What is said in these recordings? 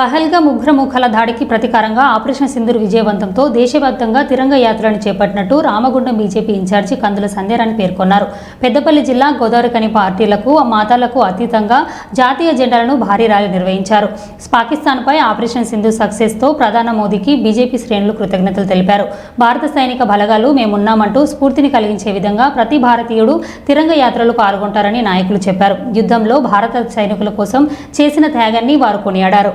పహల్గా ఉగ్రముఖల దాడికి ప్రతీకారంగా ఆపరేషన్ సింధూర్ విజయవంతంతో దేశవ్యాప్తంగా తిరంగ యాత్రలను చేపట్టినట్టు రామగుండం బీజేపీ ఇన్ఛార్జి కందుల సంధ్యారాణి పేర్కొన్నారు. పెద్దపల్లి జిల్లా గోదావరికని పార్టీలకు మాతాలకు అతీతంగా జాతీయ జెండాలను భారీ ర్యాలీ నిర్వహించారు. పాకిస్తాన్పై ఆపరేషన్ సింధు సక్సెస్తో ప్రధాని మోదీకి బీజేపీ శ్రేణులు కృతజ్ఞతలు తెలిపారు. భారత సైనిక బలగాలు మేమున్నామంటూ స్ఫూర్తిని కలిగించే విధంగా ప్రతి భారతీయుడు తిరంగ యాత్రలు పాల్గొంటారని నాయకులు చెప్పారు. యుద్ధంలో భారత సైనికుల కోసం చేసిన త్యాగాన్ని వారు కొనియాడారు.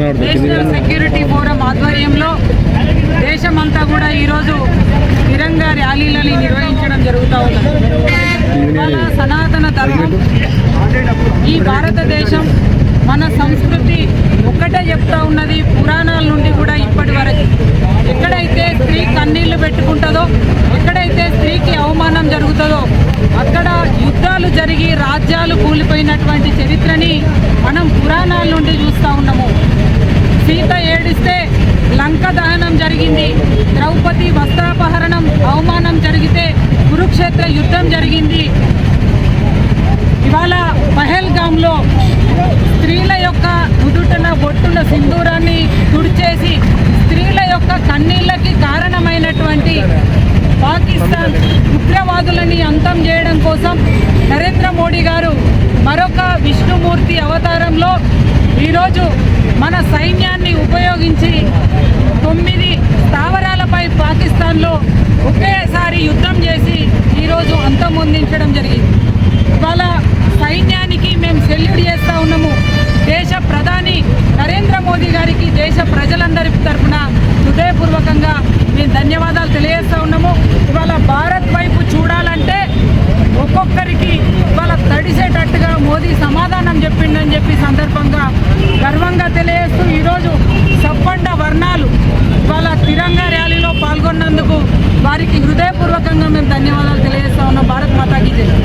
నేషనల్ సెక్యూరిటీ ఫోరం ఆధ్వర్యంలో దేశమంతా కూడా ఈరోజు తిరంగా ర్యాలీలని నిర్వహించడం జరుగుతూ ఉన్నది. సనాతన ధర్మం ఈ భారతదేశం మన సంస్కృతి ఒక్కటే చెప్తా ఉన్నది పురాణాల నుండి కూడా ఇప్పటి వరకు. ఎక్కడైతే స్త్రీ కన్నీళ్ళు పెట్టుకుంటుందో ఎక్కడైతే స్త్రీకి అవమానం జరుగుతుందో అక్కడ యుద్ధాలు జరిగి రాజ్యాలు కూలిపోయినటువంటి చరిత్రని మనం పురాణాల నుండి చూస్తాం. లంక దహనం జరిగింది. ద్రౌపది వస్త్రాపహరణం అవమానం జరిగితే కురుక్షేత్ర యుద్ధం జరిగింది. ఇవాళ పహల్గామ్లో స్త్రీల యొక్క నుదుటన బొట్టున సింధూరాన్ని తుడిచేసి స్త్రీల యొక్క కన్నీళ్ళకి కారణమైనటువంటి పాకిస్తాన్ ఉగ్రవాదులని అంతం చేయడం కోసం నరేంద్ర మోడీ గారు మరొక విష్ణుమూర్తి అవతారంలో ఈరోజు మన సైన్యాన్ని ఉపయోగించి అందించడం జరిగింది. ఇవాళ సైన్యానికి మేము సెల్యూట్ చేస్తూ ఉన్నాము. దేశ ప్రధాని నరేంద్ర మోదీ గారికి దేశ ప్రజలందరి తరఫున హృదయపూర్వకంగా మేము ధన్యవాదాలు తెలియజేస్తూ ఉన్నాము. ఇవాళ భారత్ వైపు చూడాలంటే ఒక్కొక్కరికి ఇవాళ తడిసేటట్టుగా మోదీ సమాధానం చెప్పిండని చెప్పి సందర్భంగా గర్వంగా తెలియజేస్తూ ఈరోజు సప్పండ వర్ణాలు ఇవాళ తిరంగా ర్యాలీలో పాల్గొన్నందుకు వారికి హృదయపూర్వకంగా మేము ధన్యవాదాలు 見てるのか